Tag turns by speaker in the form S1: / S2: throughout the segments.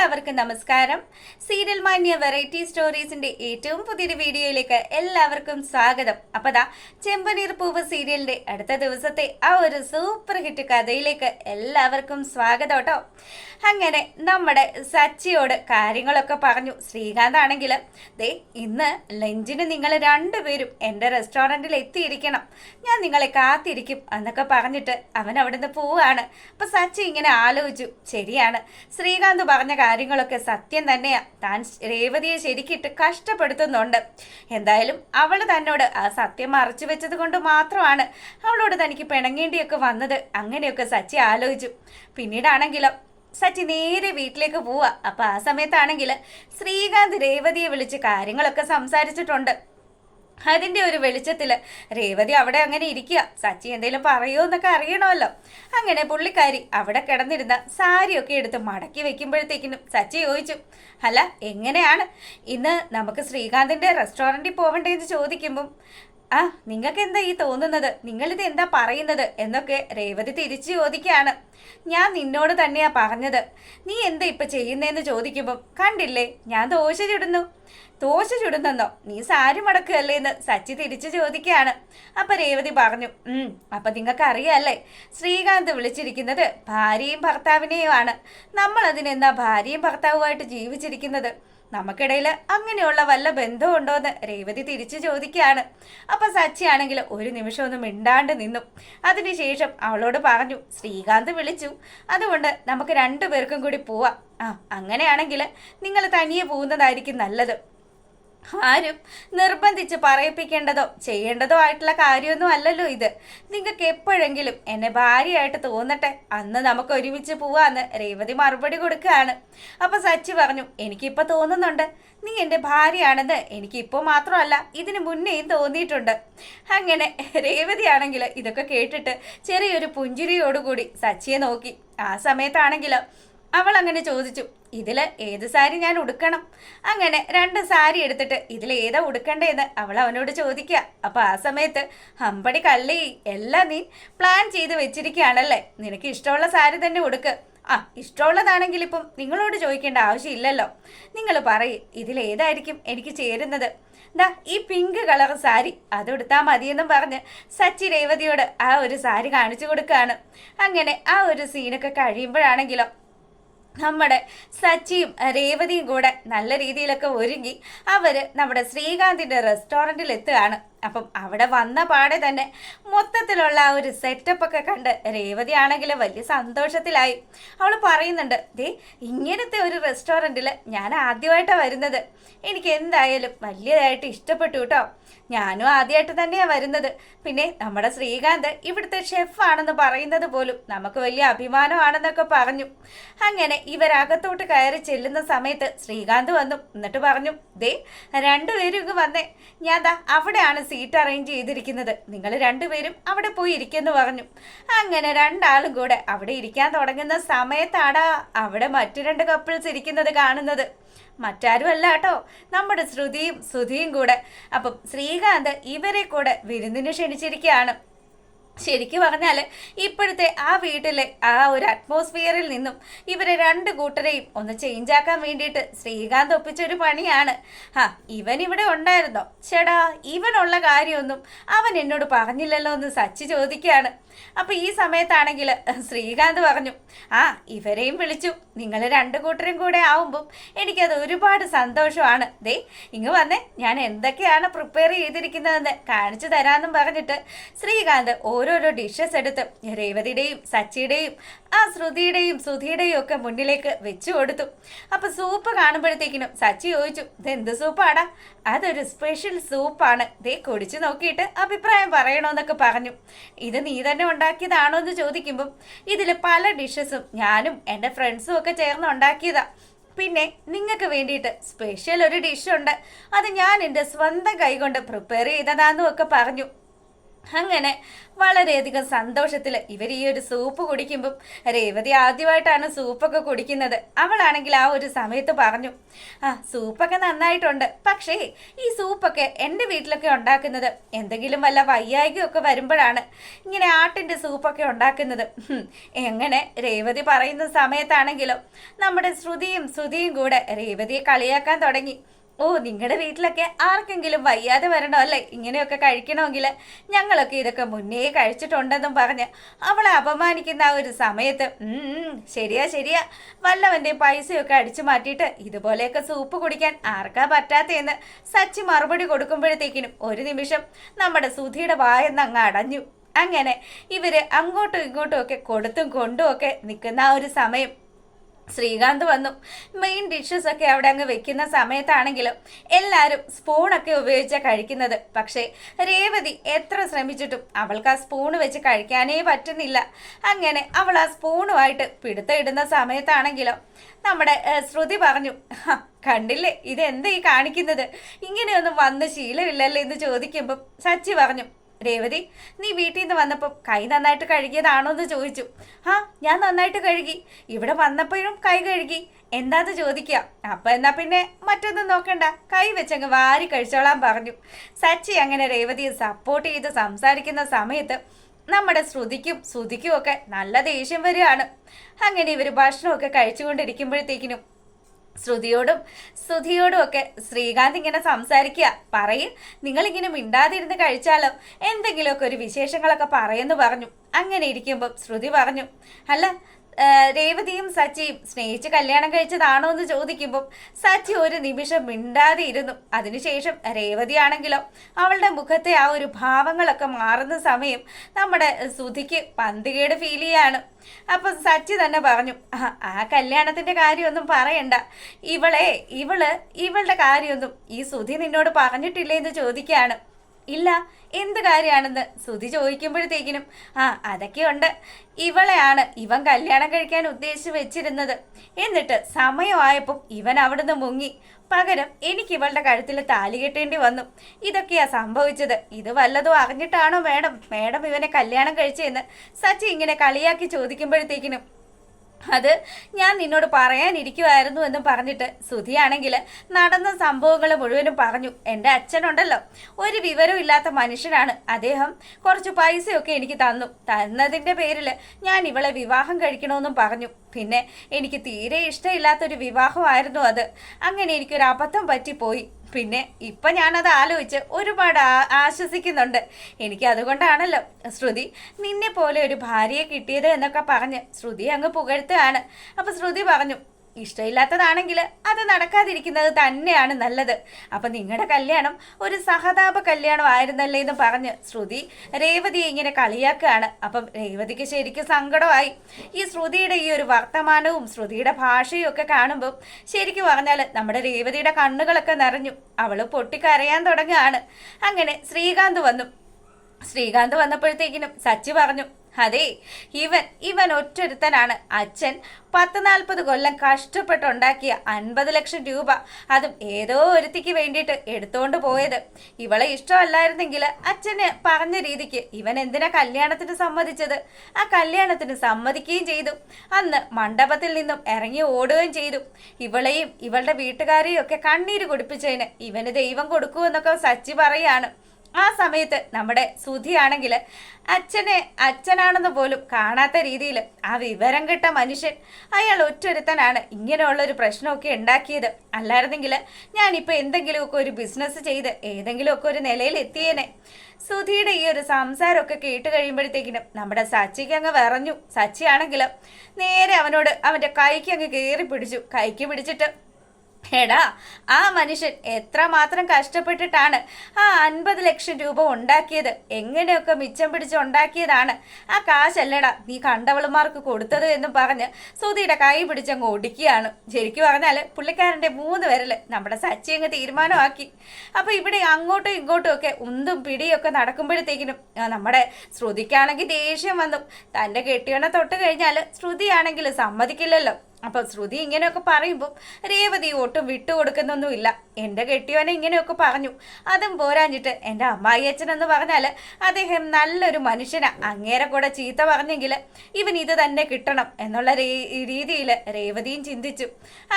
S1: എല്ലാവർക്കും നമസ്കാരം. സീരിയൽ മാന്യ വെറൈറ്റി സ്റ്റോറീസിന്റെ ഏറ്റവും പുതിയൊരു വീഡിയോയിലേക്ക് എല്ലാവർക്കും സ്വാഗതം. അപ്പോൾ ചെമ്പനീർ പൂവ് സീരിയലിന്റെ അടുത്ത ദിവസത്തെ ആ ഒരു സൂപ്പർ ഹിറ്റ് കഥയിലേക്ക് എല്ലാവർക്കും സ്വാഗതം കേട്ടോ. അങ്ങനെ നമ്മുടെ സച്ചിയോട് കാര്യങ്ങളൊക്കെ പറഞ്ഞു. ശ്രീകാന്ത് ആണെങ്കിൽ ദേ ഇന്ന് ലഞ്ചിന് നിങ്ങൾ രണ്ടുപേരും എന്റെ റെസ്റ്റോറന്റിൽ എത്തിയിരിക്കണം. ഞാൻ നിങ്ങളെ കാത്തിരിക്കും എന്നൊക്കെ പറഞ്ഞിട്ട് അവൻ അവിടുന്ന് പോവാണ്. അപ്പോൾ സച്ചി ഇങ്ങനെ ആലോചിച്ചു. ശരിയാണ്. ശ്രീകാന്ത് പറഞ്ഞ കാര്യങ്ങളൊക്കെ സത്യം തന്നെയാ. താൻ രേവതിയെ ശരിക്കിട്ട് കഷ്ടപ്പെടുത്തുന്നുണ്ട്. എന്തായാലും അവൾ തന്നോട് ആ സത്യം മറച്ചു വെച്ചത് കൊണ്ട് മാത്രമാണ് അവളോട് തനിക്ക് പിണങ്ങേണ്ടിയൊക്കെ വന്നത്. അങ്ങനെയൊക്കെ സച്ചി ആലോചിച്ചു. പിന്നീടാണെങ്കിലോ സച്ചി നേരെ വീട്ടിലേക്ക് പോവാ. അപ്പൊ ആ സമയത്താണെങ്കിൽ ശ്രീകാന്ത് രേവതിയെ വിളിച്ച് കാര്യങ്ങളൊക്കെ സംസാരിച്ചിട്ടുണ്ട്. അതിന്റെ ഒരു വെളിച്ചത്തിൽ രേവതി അവിടെ അങ്ങനെ ഇരിക്കുക സച്ചി എന്തെങ്കിലും പറയുമോ എന്നൊക്കെ അറിയണമല്ലോ. അങ്ങനെ പുള്ളിക്കാരി അവിടെ കിടന്നിരുന്ന സാരിയൊക്കെ എടുത്ത് മടക്കി വെക്കുമ്പോഴത്തേക്കിനും സച്ചി ചോദിച്ചു അല്ല എങ്ങനെയാണ്? ഇന്ന് നമുക്ക് ശ്രീകാന്തിന്റെ റെസ്റ്റോറന്റിൽ പോവണ്ടേന്ന് ചോദിക്കുമ്പം ആ നിങ്ങൾക്ക് എന്താ ഈ തോന്നുന്നത്? നിങ്ങളിത് എന്താ പറയുന്നത്? എന്നൊക്കെ രേവതി തിരിച്ചു ചോദിക്കുകയാണ്. ഞാൻ നിന്നോട് തന്നെയാ പറഞ്ഞത്. നീ എന്താ ഇപ്പൊ ചെയ്യുന്നതെന്ന് ചോദിക്കുമ്പം കണ്ടില്ലേ? ഞാൻ ദോശ ചുടുന്നു. ദോശ ചുടുന്നെന്നോ? നീ സാരി മടക്കുകയല്ലേ എന്ന് സച്ചി തിരിച്ചു ചോദിക്കുകയാണ്. അപ്പൊ രേവതി പറഞ്ഞു അപ്പൊ നിങ്ങൾക്ക് അറിയാമല്ലേ ശ്രീകാന്ത് വിളിച്ചിരിക്കുന്നത് ഭാര്യയും ഭർത്താവിനെയുമാണ്. നമ്മൾ അതിനെന്താ ഭാര്യയും ഭർത്താവുമായിട്ട് ജീവിച്ചിരിക്കുന്നത്? നമുക്കിടയിൽ അങ്ങനെയുള്ള വല്ല ബന്ധമുണ്ടോ എന്ന് രേവതി തിരിച്ചു ചോദിക്കുകയാണ്. അപ്പൊ സച്ചി ആണെങ്കിൽ ഒരു നിമിഷം ഒന്നും മിണ്ടാണ്ട് നിന്നു. അതിനുശേഷം അവളോട് പറഞ്ഞു ശ്രീകാന്ത് വിളിച്ചു. അതുകൊണ്ട് നമുക്ക് രണ്ടുപേർക്കും കൂടി പോവാം. ആ അങ്ങനെയാണെങ്കിൽ നിങ്ങൾ തനിയെ പോകുന്നതായിരിക്കും നല്ലത്. ആരും നിർബന്ധിച്ച് പറയിപ്പിക്കേണ്ടതോ ചെയ്യേണ്ടതോ ആയിട്ടുള്ള കാര്യമൊന്നും അല്ലല്ലോ ഇത്. നിങ്ങൾക്ക് എപ്പോഴെങ്കിലും എന്നെ ഭാര്യയായിട്ട് തോന്നട്ടെ? അന്ന് നമുക്ക് ഒരുമിച്ച് പോവാന്ന് രേവതി മറുപടി കൊടുക്കുകയാണ്. അപ്പൊ സച്ചി പറഞ്ഞു എനിക്കിപ്പോ തോന്നുന്നുണ്ട്. നീ എന്റെ ഭാര്യയാണെന്ന് എനിക്കിപ്പോൾ മാത്രമല്ല ഇതിന് മുന്നേയും തോന്നിയിട്ടുണ്ട്. അങ്ങനെ രേവതി ആണെങ്കിൽ ഇതൊക്കെ കേട്ടിട്ട് ചെറിയൊരു പുഞ്ചിരിയോടുകൂടി സച്ചിയെ നോക്കി. ആ സമയത്താണെങ്കിൽ അവൾ അങ്ങനെ ചോദിച്ചു ഇതിൽ ഏത് സാരി ഞാൻ ഉടുക്കണം? അങ്ങനെ രണ്ട് സാരി എടുത്തിട്ട് ഇതിൽ ഏതാ ഉടുക്കണ്ടേന്ന് അവൾ അവനോട് ചോദിക്കുക അപ്പൊ ആ സമയത്ത് ഹമ്പടി കള്ളി എല്ലാം നീ പ്ലാൻ ചെയ്ത് വെച്ചിരിക്കുകയാണല്ലേ നിനക്ക് ഇഷ്ടമുള്ള സാരി തന്നെ ഉടുക്ക്. ആ ഇഷ്ടമുള്ളതാണെങ്കിൽ ഇപ്പം നിങ്ങളോട് ചോദിക്കേണ്ട ആവശ്യമില്ലല്ലോ. നിങ്ങൾ പറയും ഇതിൽ ഏതായിരിക്കും എനിക്ക് ചേരുന്നത്? ദാ ഈ പിങ്ക് കളർ സാരി. അതെടുത്താൽ മതിയെന്നും പറഞ്ഞ് സച്ചി രേവതിയോട് ആ ഒരു സാരി കാണിച്ചു കൊടുക്കുകയാണ് അങ്ങനെ ആ ഒരു സീനൊക്കെ കഴിയുമ്പോഴാണെങ്കിലോ നമ്മുടെ സച്ചിയും രേവതിയും കൂടെ നല്ല രീതിയിലൊക്കെ ഒരുങ്ങി അവർ നമ്മുടെ ശ്രീകാന്തിന്റെ റെസ്റ്റോറന്റിൽ എത്തുകയാണ്. അപ്പം അവിടെ വന്ന പാടെ തന്നെ മൊത്തത്തിലുള്ള ആ ഒരു സെറ്റപ്പ് ഒക്കെ കണ്ട് രേവതി ആണെങ്കിൽ വലിയ സന്തോഷത്തിലായി. അവൾ പറയുന്നുണ്ട് ദേ ഇങ്ങനത്തെ ഒരു റെസ്റ്റോറന്റിൽ ഞാൻ ആദ്യമായിട്ടാണ് വരുന്നത്. എനിക്ക് എന്തായാലും വലിയതായിട്ട് ഇഷ്ടപ്പെട്ടു കേട്ടോ ഞാനും ആദ്യമായിട്ട് തന്നെയാണ് വരുന്നത്. പിന്നെ നമ്മുടെ ശ്രീകാന്ത് ഇവിടുത്തെ ഷെഫാണെന്ന് പറയുന്നത് പോലും നമുക്ക് വലിയ അഭിമാനമാണെന്നൊക്കെ പറഞ്ഞു. അങ്ങനെ ഇവരകത്തോട്ട് കയറി ചെല്ലുന്ന സമയത്ത് ശ്രീകാന്ത് വന്നു. എന്നിട്ട് പറഞ്ഞു ദേ രണ്ടുപേരും ഇങ്ങ് വന്നേ. ഞാൻ അവിടെയാണ് സീറ്റ് അറേഞ്ച് ചെയ്തിരിക്കുന്നത്. നിങ്ങൾ രണ്ടുപേരും അവിടെ പോയി ഇരിക്കുമെന്ന് പറഞ്ഞു. അങ്ങനെ രണ്ടാളും കൂടെ അവിടെ ഇരിക്കാൻ തുടങ്ങുന്ന സമയത്താടാ അവിടെ മറ്റു രണ്ട് കപ്പിൾസ് ഇരിക്കുന്നത് കാണുന്നത്. മറ്റാരും അല്ല കേട്ടോ നമ്മുടെ ശ്രുതിയും സുധിയും കൂടെ. അപ്പം ശ്രീകാന്ത് ഇവരെ കൂടെ വിരുന്നിന് ക്ഷണിച്ചിരിക്കുകയാണ്. ശരിക്കും പറഞ്ഞാൽ ഇപ്പോഴത്തെ ആ വീട്ടിലെ ആ ഒരു അറ്റ്മോസ്ഫിയറിൽ നിന്നും ഇവരെ രണ്ട് കൂട്ടരെയും ഒന്ന് ചേഞ്ച് ആക്കാൻ വേണ്ടിയിട്ട് ശ്രീകാന്ത് ഒപ്പിച്ചൊരു പണിയാണ്. ആ ഇവൻ ഇവിടെ ഉണ്ടായിരുന്നോ? ചേടാ ഇവനുള്ള കാര്യമൊന്നും അവൻ എന്നോട് പറഞ്ഞില്ലല്ലോ എന്ന് സച്ചി ചോദിക്കുകയാണ്. അപ്പൊ ഈ സമയത്താണെങ്കിൽ ശ്രീകാന്ത് പറഞ്ഞു ആ ഇവരെയും വിളിച്ചു. നിങ്ങൾ രണ്ട് കൂട്ടരും കൂടെ ആവുമ്പം എനിക്കത് ഒരുപാട് സന്തോഷമാണ്. ദേ ഇങ്ങ് വന്നേ. ഞാൻ എന്തൊക്കെയാണ് പ്രിപ്പയർ ചെയ്തിരിക്കുന്നതെന്ന് കാണിച്ചു തരാമെന്നും പറഞ്ഞിട്ട് ശ്രീകാന്ത് ഓരോരോ ഡിഷസ് എടുത്ത് രേവതിയുടെയും സച്ചിയുടെയും ആ ശ്രുതിയുടെയും സുധിയുടെയും ഒക്കെ മുന്നിലേക്ക് വെച്ചു കൊടുത്തു. അപ്പൊ സൂപ്പ് കാണുമ്പോഴത്തേക്കിനും സച്ചി ചോദിച്ചു ഇതെന്ത് സൂപ്പാടാ അതൊരു സ്പെഷ്യൽ സൂപ്പാണ് ദേ കുടിച്ചു നോക്കിയിട്ട് അഭിപ്രായം പറയണമെന്നൊക്കെ പറഞ്ഞു. ഇത് നീ തന്നെ ഉണ്ടാക്കിയതാണോ എന്ന് ചോദിക്കുമ്പോൾ ഇതിൽ പല ഡിഷസും ഞാനും എന്റെ ഫ്രണ്ട്സും ഒക്കെ ചേർന്ന് ഉണ്ടാക്കിയതാ. പിന്നെ നിങ്ങൾക്ക് വേണ്ടിയിട്ട് സ്പെഷ്യൽ ഒരു ഡിഷ് ഉണ്ട്. അത് ഞാൻ എന്റെ സ്വന്തം കൈകൊണ്ട് പ്രിപ്പയർ ചെയ്തതാന്നും ഒക്കെ പറഞ്ഞു. അങ്ങനെ വളരെയധികം സന്തോഷത്തിൽ ഇവർ ഈ ഒരു സൂപ്പ് കുടിക്കുമ്പം രേവതി ആദ്യമായിട്ടാണ് സൂപ്പൊക്കെ കുടിക്കുന്നത്. അവളാണെങ്കിൽ ആ ഒരു സമയത്ത് പറഞ്ഞു ആ സൂപ്പൊക്കെ നന്നായിട്ടുണ്ട്. പക്ഷേ ഈ സൂപ്പൊക്കെ എന്റെ വീട്ടിലൊക്കെ ഉണ്ടാക്കുന്നത് എന്തെങ്കിലും വല്ല വയ്യായികയൊക്കെ വരുമ്പോഴാണ് ഇങ്ങനെ ആട്ടിന്റെ സൂപ്പൊക്കെ ഉണ്ടാക്കുന്നത്. എങ്ങനെ രേവതി പറയുന്ന സമയത്താണെങ്കിലും നമ്മുടെ ശ്രുതിയും ശ്രുതിയും കൂടെ രേവതിയെ കളിയാക്കാൻ തുടങ്ങി. ഓ നിങ്ങളുടെ വീട്ടിലൊക്കെ ആർക്കെങ്കിലും വയ്യാതെ വരണോ? അല്ലേ? ഇങ്ങനെയൊക്കെ കഴിക്കണമെങ്കിൽ ഞങ്ങളൊക്കെ ഇതൊക്കെ മുന്നേ കഴിച്ചിട്ടുണ്ടെന്നും പറഞ്ഞ് അവളെ അപമാനിക്കുന്ന ആ ഒരു സമയത്ത് "ഉം, ഉം, ശരിയാ ശരിയാ വല്ലവന്റെ പൈസയൊക്കെ അടിച്ചു മാറ്റിയിട്ട് ഇതുപോലെയൊക്കെ സൂപ്പ് കുടിക്കാൻ ആർക്കാ പറ്റാത്തതെന്ന് സച്ചി മറുപടി കൊടുക്കുമ്പോഴത്തേക്കിനും ഒരു നിമിഷം നമ്മുടെ സുധിയുടെ വായെന്ന് അങ്ങ് അടഞ്ഞു. അങ്ങനെ ഇവർ അങ്ങോട്ടും ഇങ്ങോട്ടും ഒക്കെ കൊടുത്തും കൊണ്ടും ഒക്കെ നിൽക്കുന്ന ആ ഒരു സമയം ശ്രീകാന്ത് വന്നു. മെയിൻ ഡിഷസ് ഒക്കെ അവിടെ അങ്ങ് വെക്കുന്ന സമയത്താണെങ്കിലും എല്ലാവരും സ്പൂണൊക്കെ ഉപയോഗിച്ചാണ് കഴിക്കുന്നത്. പക്ഷേ രേവതി എത്ര ശ്രമിച്ചിട്ടും അവൾക്ക് ആ സ്പൂൺ വെച്ച് കഴിക്കാനേ പറ്റുന്നില്ല. അങ്ങനെ അവൾ ആ സ്പൂണുമായിട്ട് പിടുത്തമിടുന്ന സമയത്താണെങ്കിലും നമ്മുടെ ശ്രുതി പറഞ്ഞു കണ്ടില്ലേ? ഇതെന്താ ഈ കാണിക്കുന്നത്? ഇങ്ങനെയൊന്നും വന്ന് ശീലമില്ലല്ലോ? എന്ന് ചോദിക്കുമ്പം സച്ചി പറഞ്ഞു രേവതി നീ വീട്ടിൽ നിന്ന് വന്നപ്പോൾ കൈ നന്നായിട്ട് കഴുകിയതാണോ എന്ന് ചോദിച്ചു. ആ ഞാൻ നന്നായിട്ട് കഴുകി. ഇവിടെ വന്നപ്പോഴും കൈ കഴുകി. എന്താന്ന് ചോദിക്കുക അപ്പൊ എന്നാ പിന്നെ മറ്റൊന്നും നോക്കണ്ട. കൈ വെച്ചങ്ങ് വാരി കഴിച്ചോളാൻ പറഞ്ഞു. സച്ചി അങ്ങനെ രേവതിയെ സപ്പോർട്ട് ചെയ്ത് സംസാരിക്കുന്ന സമയത്ത് നമ്മുടെ ശ്രുതിക്കും ശ്രുതിക്കും ഒക്കെ നല്ല ദേഷ്യം വരികയാണ്. അങ്ങനെ ഇവർ ഭക്ഷണമൊക്കെ കഴിച്ചുകൊണ്ടിരിക്കുമ്പോഴത്തേക്കിനും ശ്രുതിയോടും ശ്രുതിയോടും ഒക്കെ ശ്രീകാന്ത് ഇങ്ങനെ സംസാരിക്കുക. പറയും നിങ്ങളിങ്ങനെ മിണ്ടാതിരുന്ന് കഴിച്ചാലോ എന്തെങ്കിലുമൊക്കെ ഒരു വിശേഷങ്ങളൊക്കെ പറയുന്നു പറഞ്ഞു. അങ്ങനെ ഇരിക്കുമ്പോൾ ശ്രുതി പറഞ്ഞു അല്ല രേവതിയും സച്ചിയും സ്നേഹിച്ച് കല്യാണം കഴിച്ചതാണോ എന്ന് ചോദിക്കുമ്പോൾ സച്ചി ഒരു നിമിഷം മിണ്ടാതെ ഇരുന്നു അതിനുശേഷം രേവതിയാണെങ്കിലോ അവളുടെ മുഖത്തെ ആ ഒരു ഭാവങ്ങളൊക്കെ മാറുന്ന സമയം നമ്മുടെ സുധിക്ക് പന്തികേട് ഫീൽ ചെയ്യാണ്. അപ്പൊ സച്ചി തന്നെ പറഞ്ഞു "ആ, കല്യാണത്തിന്റെ കാര്യമൊന്നും പറയണ്ട. ഇവളെ ഇവൾ ഇവളുടെ കാര്യമൊന്നും ഈ സുധി നിന്നോട് പറഞ്ഞിട്ടില്ലേ? എന്ന് ചോദിക്കുകയാണ്. ഇല്ല എന്ത് കാര്യമാണെന്ന് സുധി ചോദിക്കുമ്പോഴത്തേക്കിനും ആ അതൊക്കെയുണ്ട്. ഇവളെയാണ് ഇവൻ കല്യാണം കഴിക്കാൻ ഉദ്ദേശിച്ച് വെച്ചിരുന്നത്. എന്നിട്ട് സമയമായപ്പോൾ ഇവൻ അവിടുന്ന് മുങ്ങി. പകരം എനിക്ക് ഇവളുടെ കഴുത്തിൽ താലി കെട്ടേണ്ടി വന്നു. ഇതൊക്കെയാ സംഭവിച്ചത്. ഇത് വല്ലതും അറിഞ്ഞിട്ടാണോ മേഡം? മേഡം ഇവനെ കല്യാണം കഴിച്ചതെന്ന് സച്ചി ഇങ്ങനെ കളിയാക്കി ചോദിക്കുമ്പോഴത്തേക്കിനും അത് ഞാൻ നിന്നോട് പറയാനിരിക്കുമായിരുന്നു എന്ന് പറഞ്ഞിട്ട് സുധിയാണെങ്കിൽ നടന്ന സംഭവങ്ങൾ മുഴുവനും പറഞ്ഞു. എന്റെ അച്ഛനുണ്ടല്ലോ. ഒരു വിവരവും ഇല്ലാത്ത മനുഷ്യനാണ്. അദ്ദേഹം കുറച്ച് പൈസയൊക്കെ എനിക്ക് തന്നു. തന്നതിന്റെ പേരിൽ ഞാൻ ഇവളെ വിവാഹം കഴിക്കണമെന്നും പറഞ്ഞു. പിന്നെ എനിക്ക് തീരെ ഇഷ്ടമില്ലാത്തൊരു വിവാഹമായിരുന്നു അത്. അങ്ങനെ എനിക്കൊരു അബദ്ധം പറ്റിപ്പോയി. പിന്നെ ഇപ്പൊ ഞാനത് ആലോചിച്ച് ഒരുപാട് ആശ്വസിക്കുന്നുണ്ട്. എനിക്ക് അതുകൊണ്ടാണല്ലോ. ശ്രുതി നിന്നെ പോലെ ഒരു ഭാര്യയെ കിട്ടിയത് എന്നൊക്കെ പറഞ്ഞ് ശ്രുതി അങ്ങ് പുകഴ്ത്തുകയാണ്. അപ്പൊ ശ്രുതി പറഞ്ഞു ഇഷ്ടമില്ലാത്തതാണെങ്കിൽ അത് നടക്കാതിരിക്കുന്നത് തന്നെയാണ് നല്ലത്. അപ്പൊ നിങ്ങളുടെ കല്യാണം ഒരു സഹതാപ കല്യാണം ആയിരുന്നല്ലേ എന്ന് പറഞ്ഞ് ശ്രുതി രേവതിയെ ഇങ്ങനെ കളിയാക്കുകയാണ്. അപ്പം രേവതിക്ക് ശരിക്കും സങ്കടമായി. ഈ ശ്രുതിയുടെ ഈ ഒരു വർത്തമാനവും ശ്രുതിയുടെ ഭാഷയും ഒക്കെ കാണുമ്പോൾ ശരിക്കും പറഞ്ഞാൽ നമ്മുടെ രേവതിയുടെ കണ്ണുകളൊക്കെ നിറഞ്ഞു. അവൾ പൊട്ടിക്കരയാൻ തുടങ്ങുകയാണ്. അങ്ങനെ ശ്രീകാന്ത് വന്നു. ശ്രീകാന്ത് വന്നപ്പോഴത്തേക്കിനും സച്ചി പറഞ്ഞു അതെ ഇവൻ ഇവൻ ഒറ്റൊരുത്തനാണ്. അച്ഛൻ പത്ത് നാൽപ്പത് കൊല്ലം കഷ്ടപ്പെട്ടുണ്ടാക്കിയ അൻപത് ലക്ഷം രൂപ. അതും ഏതോ ഒരുത്തിക്ക് വേണ്ടിയിട്ട് എടുത്തുകൊണ്ട് പോയത്. ഇവളെ ഇഷ്ടമല്ലായിരുന്നെങ്കിൽ അച്ഛന് പറഞ്ഞ രീതിക്ക് ഇവൻ എന്തിനാ കല്യാണത്തിന് സമ്മതിച്ചത്? ആ കല്യാണത്തിന് സമ്മതിക്കുകയും ചെയ്തു. അന്ന് മണ്ഡപത്തിൽ നിന്നും ഇറങ്ങി ഓടുകയും ചെയ്തു. ഇവളെയും ഇവളുടെ വീട്ടുകാരെയും ഒക്കെ കണ്ണീര് കുടിപ്പിച്ചതിന് ഇവന് ദൈവം കൊടുക്കൂ എന്നൊക്കെ സച്ചി പറയാണ്. ആ സമയത്ത് നമ്മുടെ സുധിയാണെങ്കിൽ അച്ഛനെ അച്ഛനാണെന്ന് പോലും കാണാത്ത രീതിയിൽ ആ വിവരം കിട്ട മനുഷ്യൻ അയാൾ ഒറ്റൊരുത്തനാണ്. ഇങ്ങനെയുള്ളൊരു പ്രശ്നമൊക്കെ ഉണ്ടാക്കിയത് അല്ലായിരുന്നെങ്കിൽ ഞാനിപ്പോൾ എന്തെങ്കിലുമൊക്കെ ഒരു ബിസിനസ് ചെയ്ത് ഏതെങ്കിലുമൊക്കെ ഒരു നിലയിൽ എത്തിയേനെ. സുധിയുടെ ഈ ഒരു സംസാരമൊക്കെ കേട്ട് കഴിയുമ്പോഴത്തേക്കിനും നമ്മുടെ സച്ചിക്ക് അങ്ങ് വിറഞ്ഞു. സച്ചിയാണെങ്കിൽ നേരെ അവനോട് അവന്റെ കൈക്ക് അങ്ങ് കയറി പിടിച്ചു. കൈക്ക് പിടിച്ചിട്ട് എടാ ആ മനുഷ്യൻ എത്രമാത്രം കഷ്ടപ്പെട്ടിട്ടാണ് ആ അൻപത് ലക്ഷം രൂപ ഉണ്ടാക്കിയത്? എങ്ങനെയൊക്കെ മിച്ചം പിടിച്ച് ഉണ്ടാക്കിയതാണ്? ആ കാശല്ലടാ നീ കണ്ടവളുമാർക്ക് കൊടുത്തത് എന്നും പറഞ്ഞ് സുധിയുടെ കൈ പിടിച്ചങ്ങ് ഒടിക്കുകയാണ് ശരിക്കും പറഞ്ഞാൽ പുള്ളിക്കാരന്റെ മൂന്ന് വിരൽ നമ്മുടെ സച്ചി അങ്ങ് തീരുമാനമാക്കി. അപ്പോൾ ഇവിടെ അങ്ങോട്ടും ഇങ്ങോട്ടും ഒക്കെ ഉന്തും പിടിയൊക്കെ നടക്കുമ്പോഴത്തേക്കിനും നമ്മുടെ ശ്രുതിക്കാണെങ്കിൽ ദേഷ്യം വന്നു. തന്റെ കെട്ടിയണ തൊട്ട് കഴിഞ്ഞാൽ ശ്രുതിയാണെങ്കിൽ സമ്മതിക്കില്ലല്ലോ. അപ്പൊ ശ്രുതി ഇങ്ങനെയൊക്കെ പറയുമ്പോൾ രേവതി ഒട്ടും വിട്ടുകൊടുക്കുന്നൊന്നുമില്ല എന്റെ കെട്ടിയോനെ ഇങ്ങനെയൊക്കെ പറഞ്ഞു. അതും പോരാഞ്ഞിട്ട് എന്റെ അമ്മായി അച്ഛൻ എന്ന് പറഞ്ഞാൽ അദ്ദേഹം നല്ലൊരു മനുഷ്യനാ. അങ്ങേരെ കൂടെ ചീത്ത പറഞ്ഞെങ്കിൽ ഇവൻ ഇത് തന്നെ കിട്ടണം എന്നുള്ള രീതിയിൽ രേവതിയും ചിന്തിച്ചു.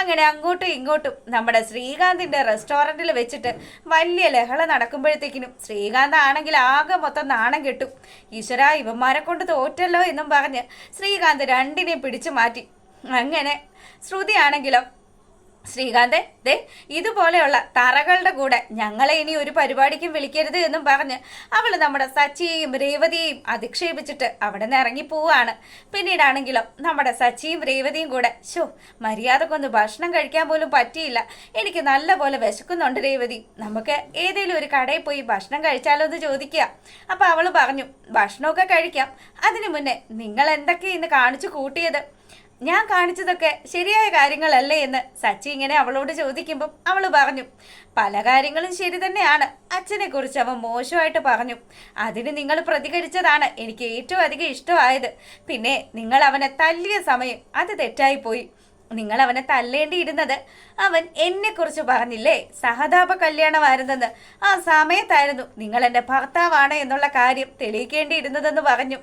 S1: അങ്ങനെ അങ്ങോട്ടും ഇങ്ങോട്ടും നമ്മുടെ ശ്രീകാന്തിന്റെ റെസ്റ്റോറന്റിൽ വെച്ചിട്ട് വലിയ ലഹള നടക്കുമ്പോഴത്തേക്കിനും ശ്രീകാന്ത് ആണെങ്കിൽ ആകെ മൊത്തം നാണം കെട്ടു. ഈശ്വര ഇവന്മാരെ കൊണ്ട് തോറ്റല്ലോ എന്നും പറഞ്ഞ് ശ്രീകാന്ത് രണ്ടിനെയും പിടിച്ചു മാറ്റി. അങ്ങനെ ശ്രുതിയാണെങ്കിലും ശ്രീകാന്തെ ദേ ഇതുപോലെയുള്ള തറകളുടെ കൂടെ ഞങ്ങളെ ഇനി ഒരു പരിപാടിക്കും വിളിക്കരുത് എന്നും പറഞ്ഞ് അവൾ നമ്മുടെ സച്ചിയെയും രേവതിയെയും അധിക്ഷേപിച്ചിട്ട് അവിടെ നിന്ന് ഇറങ്ങി പോവാണ് പിന്നീടാണെങ്കിലും നമ്മുടെ സച്ചിയും രേവതിയും കൂടെ ഷോ മര്യാദക്കൊന്ന് ഭക്ഷണം കഴിക്കാൻ പോലും പറ്റിയില്ല. എനിക്ക് നല്ലപോലെ വിശക്കുന്നുണ്ട് രേവതി. നമുക്ക് ഏതെങ്കിലും ഒരു കടയിൽ പോയി ഭക്ഷണം കഴിച്ചാലോ എന്ന് ചോദിക്കുക. അപ്പോൾ അവൾ പറഞ്ഞു ഭക്ഷണമൊക്കെ കഴിക്കാം. അതിനു മുന്നേ നിങ്ങൾ എന്തൊക്കെ ഇന്ന് കാണിച്ചു കൂട്ടിയത്? ഞാൻ കാണിച്ചതൊക്കെ ശരിയായ കാര്യങ്ങളല്ലേ എന്ന് സച്ചി ഇങ്ങനെ അവളോട് ചോദിക്കുമ്പം അവൾ പറഞ്ഞു പല കാര്യങ്ങളും ശരി തന്നെയാണ്. അച്ഛനെ കുറിച്ച് അവൻ മോശമായിട്ട് പറഞ്ഞു. അതിന് നിങ്ങൾ പ്രതികരിച്ചതാണ് എനിക്ക് ഏറ്റവും അധികം ഇഷ്ടമായത്. പിന്നെ നിങ്ങൾ അവനെ തല്ലിയ സമയം അത് തെറ്റായി പോയി. നിങ്ങൾ അവനെ തല്ലേണ്ടിയിരുന്നത് അവൻ എന്നെ കുറിച്ച് പറഞ്ഞില്ലേ? സഹതാപ കല്യാണമായിരുന്നെന്ന്. ആ സമയത്തായിരുന്നു നിങ്ങൾ എന്റെ ഭർത്താവാണ് എന്നുള്ള കാര്യം തെളിയിക്കേണ്ടിയിരുന്നതെന്ന് പറഞ്ഞു.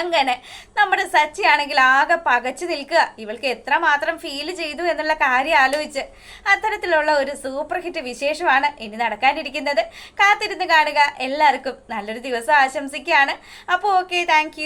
S1: അങ്ങനെ നമ്മുടെ സച്ചി ആണെങ്കിൽ ആകെ പകച്ചു നിൽക്കുക. ഇവൾക്ക് എത്രമാത്രം ഫീൽ ചെയ്തു എന്നുള്ള കാര്യം ആലോചിച്ച് അത്തരത്തിലുള്ള ഒരു സൂപ്പർ ഹിറ്റ് വിശേഷമാണ് ഇനി നടക്കാനിരിക്കുന്നത്. കാത്തിരുന്ന് കാണുക. എല്ലാവർക്കും നല്ലൊരു ദിവസം ആശംസിക്കുകയാണ്. അപ്പോൾ ഓക്കെ താങ്ക്